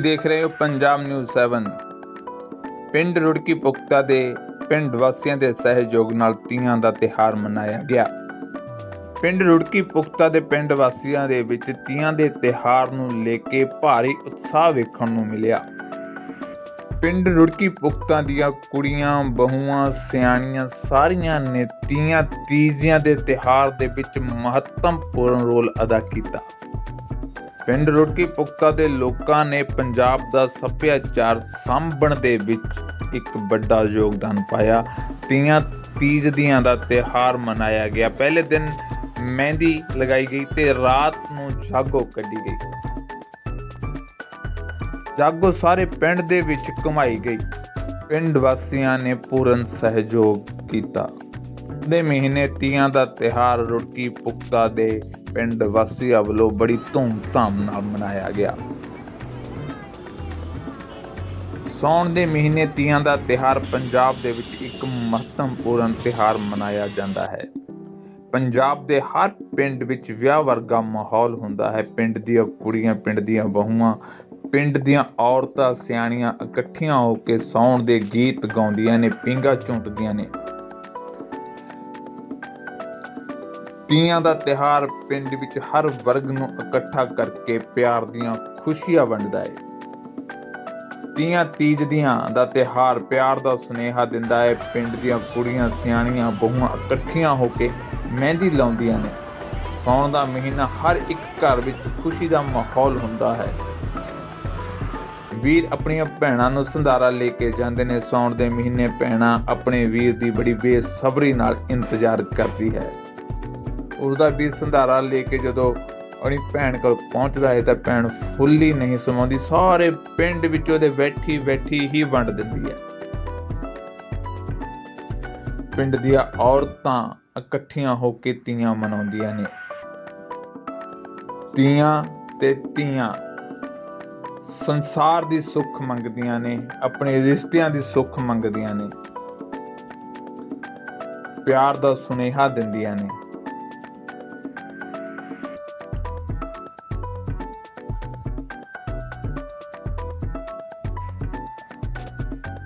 ਦੇਖ ਰਹੇ ਹੋ ਪੰਜਾਬ ਨਿਊਜ਼ 7 ਪਿੰਡ ਰੁੜਕੀ ਪੁਖਤਾ ਦੇ ਪਿੰਡ ਵਾਸੀਆਂ ਦੇ ਸਹਿਯੋਗ ਨਾਲ ਤੀਆਂ ਦਾ ਤਿਹਾਰ ਮਨਾਇਆ ਗਿਆ। ਪਿੰਡ ਰੁੜਕੀ ਪੁਖਤਾ ਦੇ ਪਿੰਡ ਵਾਸੀਆਂ ਦੇ ਵਿੱਚ ਤੀਆਂ ਦੇ ਤਿਹਾਰ ਨੂੰ ਲੈ ਕੇ ਭਾਰੀ ਉਤਸ਼ਾਹ ਵੇਖਣ ਨੂੰ ਮਿਲਿਆ। ਪਿੰਡ ਰੁੜਕੀ ਪੁਖਤਾ ਦੀਆਂ ਕੁੜੀਆਂ, ਬਹੂਆਂ, ਸਿਆਣੀਆਂ ਸਾਰੀਆਂ ਨੇ ਤੀਆਂ ਤੀਜੀਆਂ ਦੇ ਤਿਹਾਰ ਦੇ ਵਿੱਚ ਮਹੱਤਵਪੂਰਨ ਰੋਲ ਅਦਾ ਕੀਤਾ। ਪਿੰਡ ਰੁੜਕੀ ਪੁਖਤਾ ਦੇ ਲੋਕਾਂ ਨੇ ਪੰਜਾਬ ਦਾ ਸੱਭਿਆਚਾਰ ਸਾਂਭਣ ਦੇ ਵਿੱਚ ਇੱਕ ਵੱਡਾ ਯੋਗਦਾਨ ਪਾਇਆ। ਤੀਆਂ ਤੀਜ ਦੀਆਂ ਦਾ ਤਿਹਾਰ ਮਨਾਇਆ ਗਿਆ। ਪਹਿਲੇ ਦਿਨ ਮਹਿੰਦੀ ਲਗਾਈ ਗਈ ਤੇ ਰਾਤ ਨੂੰ ਜਾਗੋ ਕੱਢੀ ਗਈ। ਜਾਗੋ ਸਾਰੇ ਪਿੰਡ ਦੇ ਵਿੱਚ ਘੁਮਾਈ ਗਈ। ਪਿੰਡ ਵਾਸੀਆਂ ਨੇ ਪੂਰਨ ਸਹਿਯੋਗ ਕੀਤਾ। ਦੇ ਮਹੀਨੇ ਤੀਆਂ ਦਾ ਤਿਹਾਰ ਰੁੜਕੀ ਪੁਖਤਾ ਦੇ ਪਿੰਡ ਵਾਸੀਆਂ ਵੱਲੋਂ ਬੜੀ ਧੂਮ-ਧਾਮ ਨਾਲ ਮਨਾਇਆ ਗਿਆ। ਸੌਣ ਦੇ ਮਹੀਨੇ ਤੀਆਂ ਦਾ ਤਿਹਾਰ ਪੰਜਾਬ ਦੇ ਵਿੱਚ ਇੱਕ ਮਹੱਤਵਪੂਰਨ ਤਿਹਾਰ ਮਨਾਇਆ ਜਾਂਦਾ ਹੈ। ਪੰਜਾਬ ਦੇ ਹਰ ਪਿੰਡ ਵਿੱਚ ਵਿਆਹ ਵਰਗਾ ਮਾਹੌਲ ਹੁੰਦਾ ਹੈ। ਪਿੰਡ ਦੀਆਂ ਕੁੜੀਆਂ, ਪਿੰਡ ਦੀਆਂ ਬਹੂਆਂ, ਪਿੰਡ ਦੀਆਂ ਔਰਤਾਂ, ਸਿਆਣੀਆਂ ਇਕੱਠੀਆਂ ਹੋ ਕੇ ਸੌਣ ਦੇ ਗੀਤ ਗਾਉਂਦੀਆਂ ਨੇ, ਪਿੰਗਾ ਝੁੰਟਦੀਆਂ ਨੇ। ਤੀਆਂ ਦਾ ਤਿਹਾਰ ਪਿੰਡ ਵਿੱਚ ਹਰ ਵਰਗ ਨੂੰ ਇਕੱਠਾ ਕਰਕੇ ਪਿਆਰ ਦੀਆਂ ਖੁਸ਼ੀਆਂ ਵੰਡਦਾ ਹੈ ਤੀਆਂ ਤੀਜ ਦੀਆਂ ਦਾ ਤਿਹਾਰ ਪਿਆਰ ਦਾ ਸੁਨੇਹਾ ਦਿੰਦਾ ਹੈ ਪਿੰਡ ਦੀਆਂ ਕੁੜੀਆਂ, ਸਿਆਣੀਆਂ, ਬਹੂਆਂ ਇਕੱਠੀਆਂ ਹੋ ਕੇ ਮਹਿੰਦੀ ਲਾਉਂਦੀਆਂ ਨੇ। ਸੌਣ ਦਾ ਮਹੀਨਾ ਹਰ ਇੱਕ ਘਰ ਵਿੱਚ ਖੁਸ਼ੀ ਦਾ ਮਾਹੌਲ ਹੁੰਦਾ ਹੈ। ਵੀਰ ਆਪਣੀਆਂ ਭੈਣਾਂ ਨੂੰ ਸੰਧਾਰਾ ਲੈ ਕੇ ਜਾਂਦੇ ਨੇ। ਸੌਣ ਦੇ ਮਹੀਨੇ ਭੈਣਾਂ ਆਪਣੇ ਵੀਰ ਦੀ ਬੜੀ ਬੇਸਬਰੀ ਨਾਲ ਇੰਤਜ਼ਾਰ ਕਰਦੀ ਹੈ। ਉਸ ਦਾ ਵੀਰ ਸੰਧਾਰਾ ਲੈ ਕੇ ਜਦੋਂ ਆਪਣੀ ਭੈਣ ਕੋਲ ਪਹੁੰਚਦਾ ਹੈ ਤਾਂ ਭੈਣ ਫੁੱਲੀ ਨਹੀਂ ਸਮਾਉਂਦੀ, ਸਾਰੇ ਪਿੰਡ ਵਿੱਚ ਉਹਦੇ ਬੈਠੀ ਬੈਠੀ ਹੀ ਵੰਡ ਦਿੰਦੀ ਹੈ। ਪਿੰਡ ਦੀਆਂ ਔਰਤਾਂ ਇਕੱਠੀਆਂ ਹੋ ਕੇ ਤੀਆਂ ਮਨਾਉਂਦੀਆਂ ਨੇ। ਤੀਆਂ ਤੇ ਤੀਆਂ ਸੰਸਾਰ ਦੀ ਸੁੱਖ ਮੰਗਦੀਆਂ ਨੇ, ਆਪਣੇ ਰਿਸ਼ਤਿਆਂ ਦੀ ਸੁੱਖ ਮੰਗਦੀਆਂ ਨੇ। ਪਿਆਰ ਦਾ ਸੁਨੇਹਾ ਦਿੰਦੀਆਂ ਨੇ।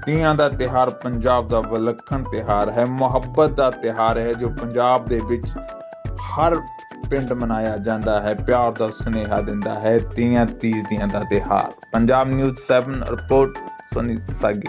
ਤੀਆਂ ਦਾ ਤਿਹਾਰ, ਪੰਜਾਬ ਦਾ ਵਿਲੱਖਣ ਤਿਹਾਰ ਹੈ, ਮੁਹੱਬਤ ਦਾ ਤਿਹਾਰ ਹੈ, ਜੋ ਪੰਜਾਬ ਦੇ ਵਿੱਚ ਹਰ ਪਿੰਡ ਮਨਾਇਆ ਜਾਂਦਾ ਹੈ, ਪਿਆਰ ਦਾ ਸੁਨੇਹਾ ਦਿੰਦਾ ਹੈ, ਤੀਆਂ ਤੀਜ ਦੀਆਂ ਦਾ ਤਿਹਾਰ। Punjab News 7 report Sunny Sagi.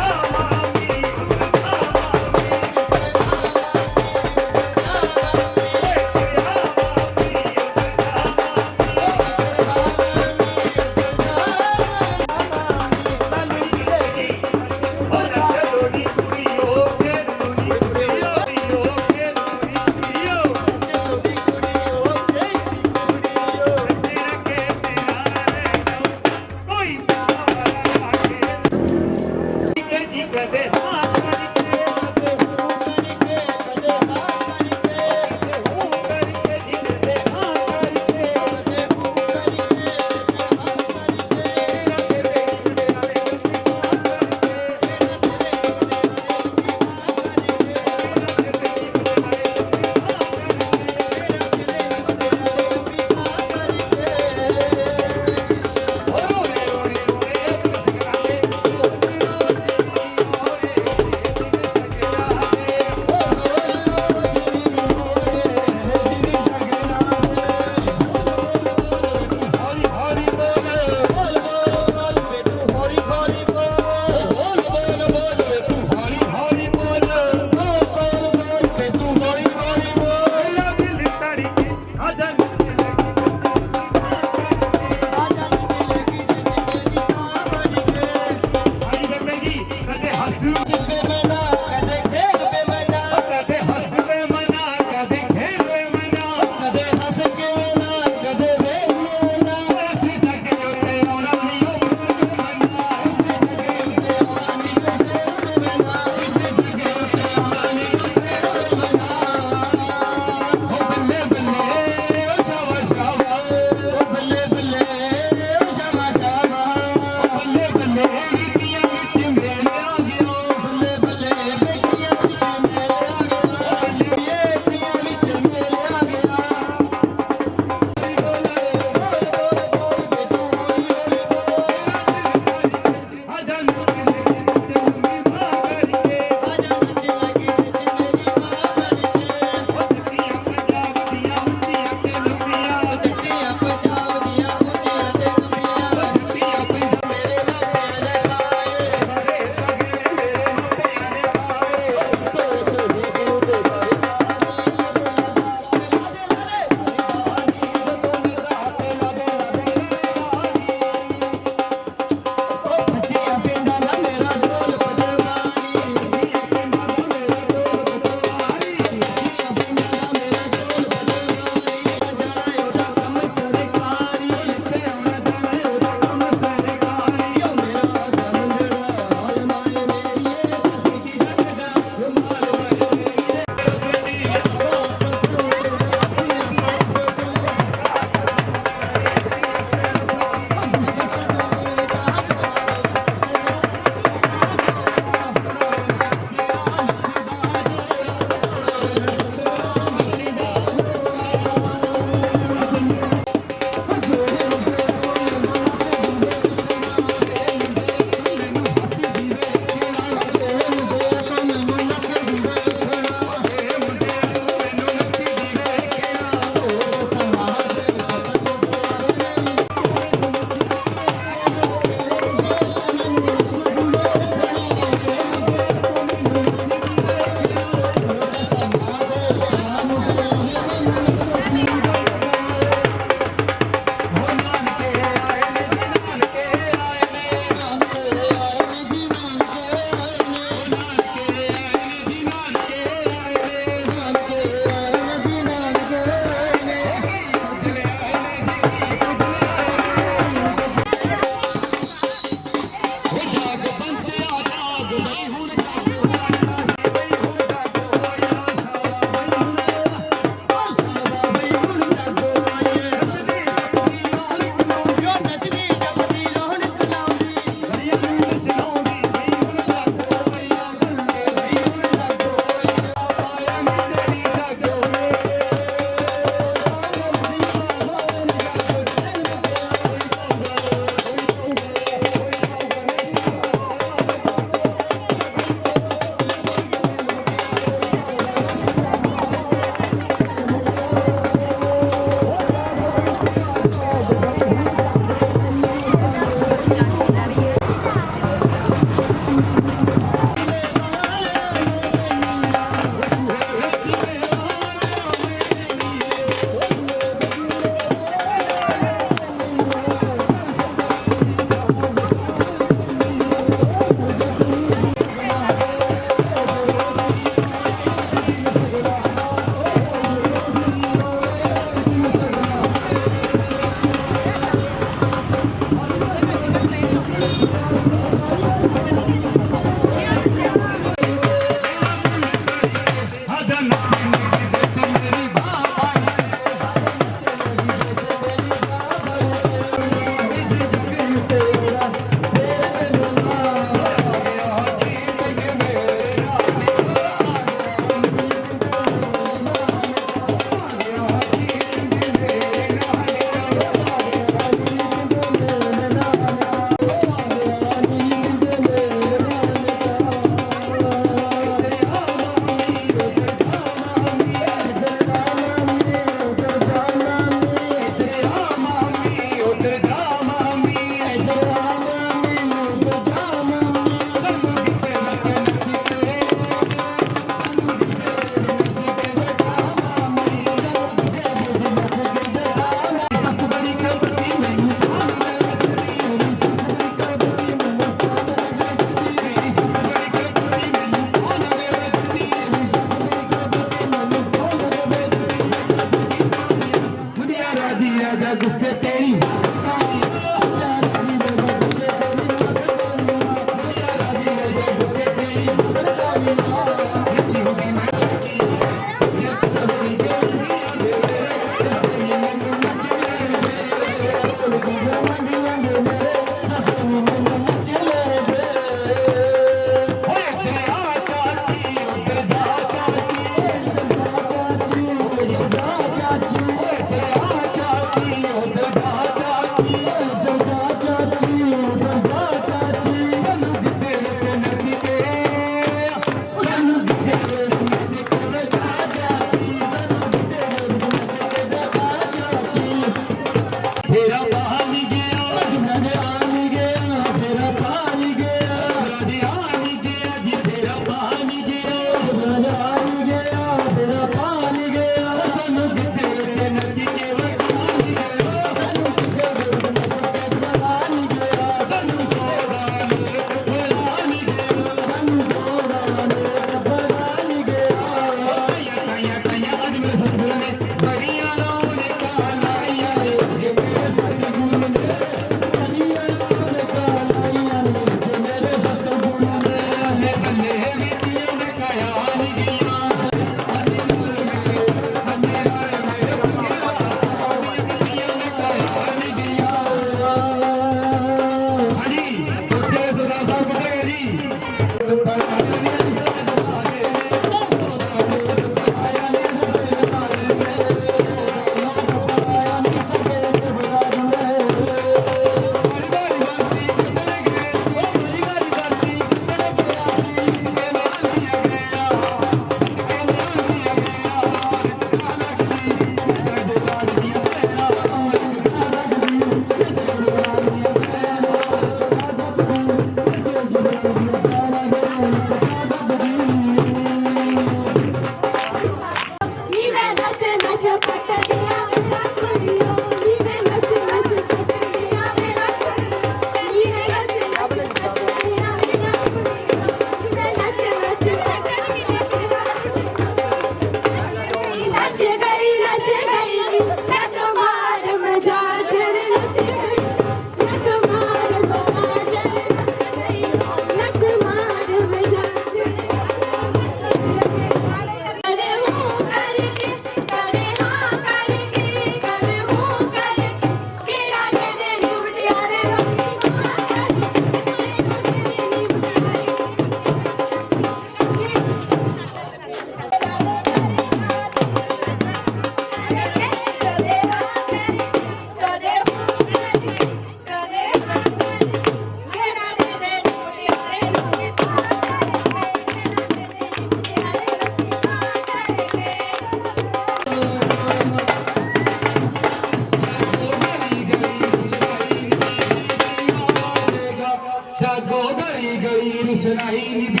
ਗਈ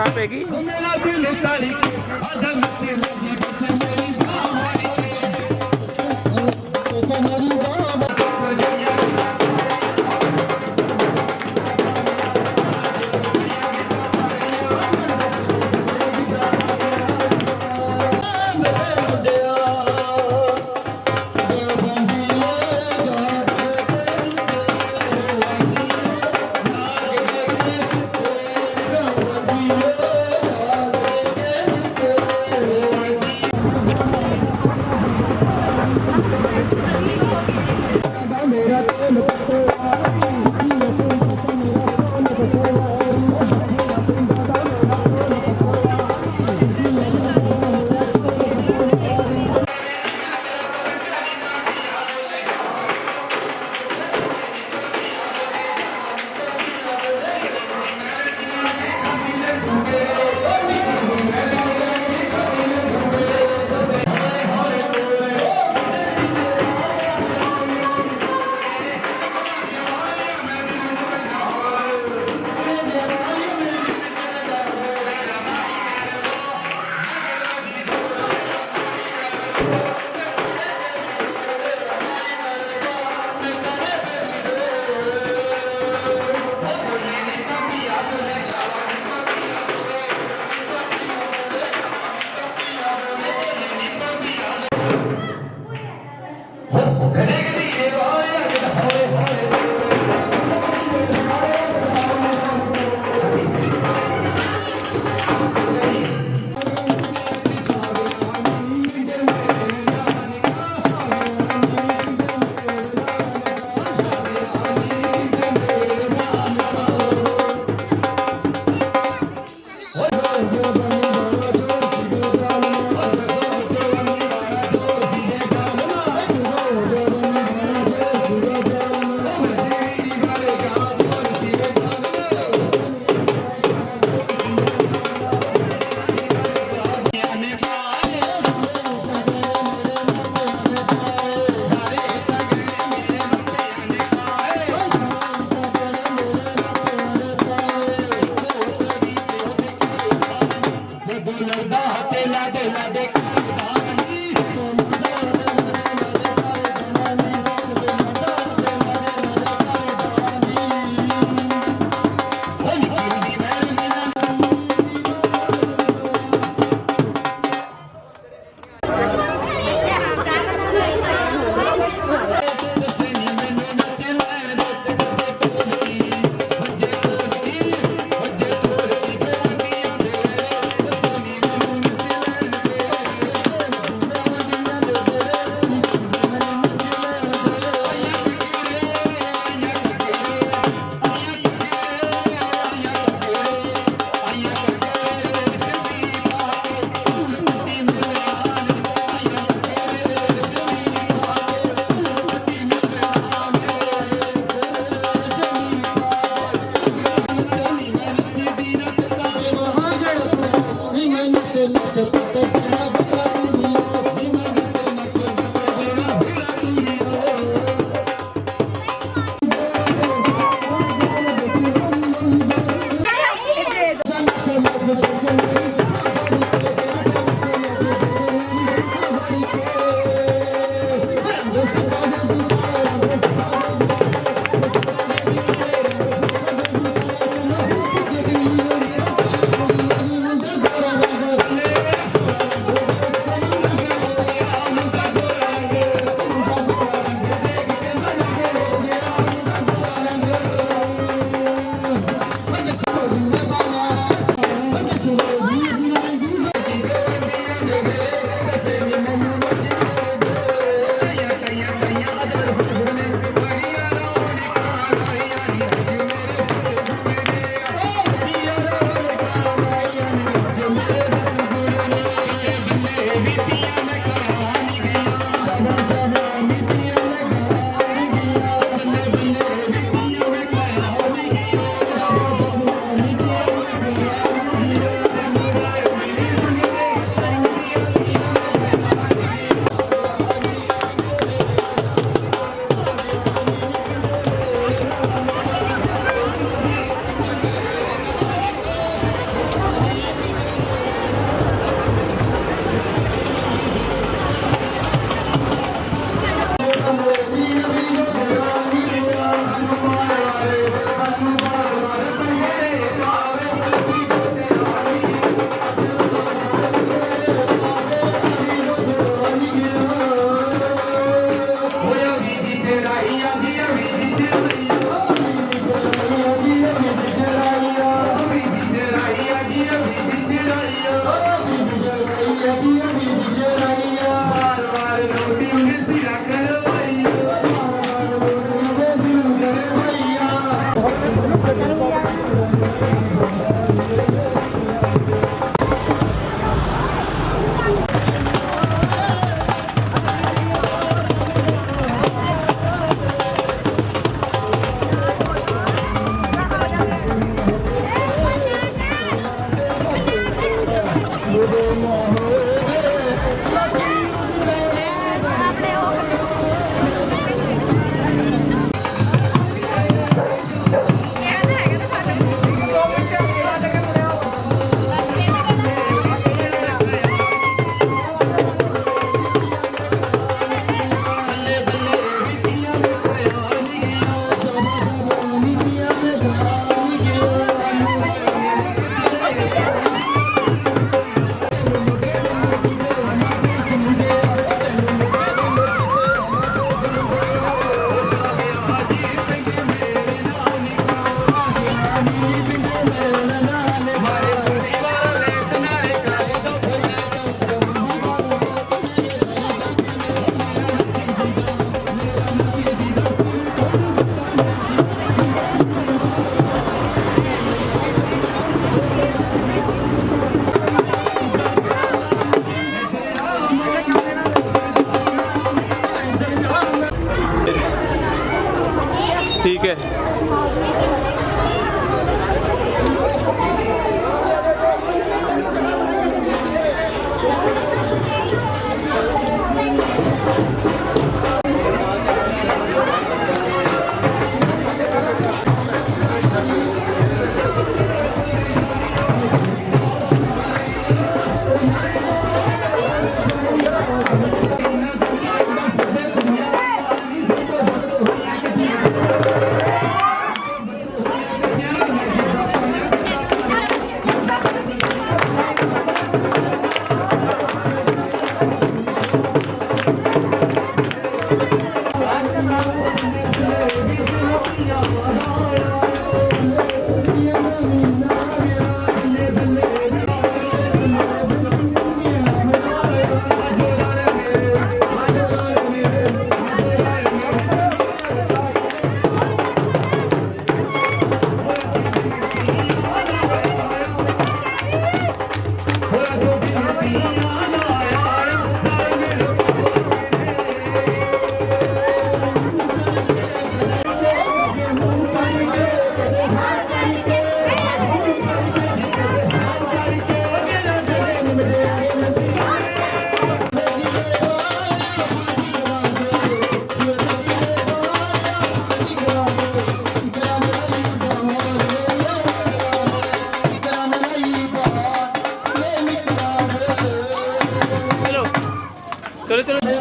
ਨੂੰ ਪੁੱਛੇ ਮੇਰਾ ਦਿਲ ਪੱਟਵਾ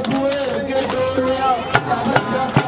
Mujer que todo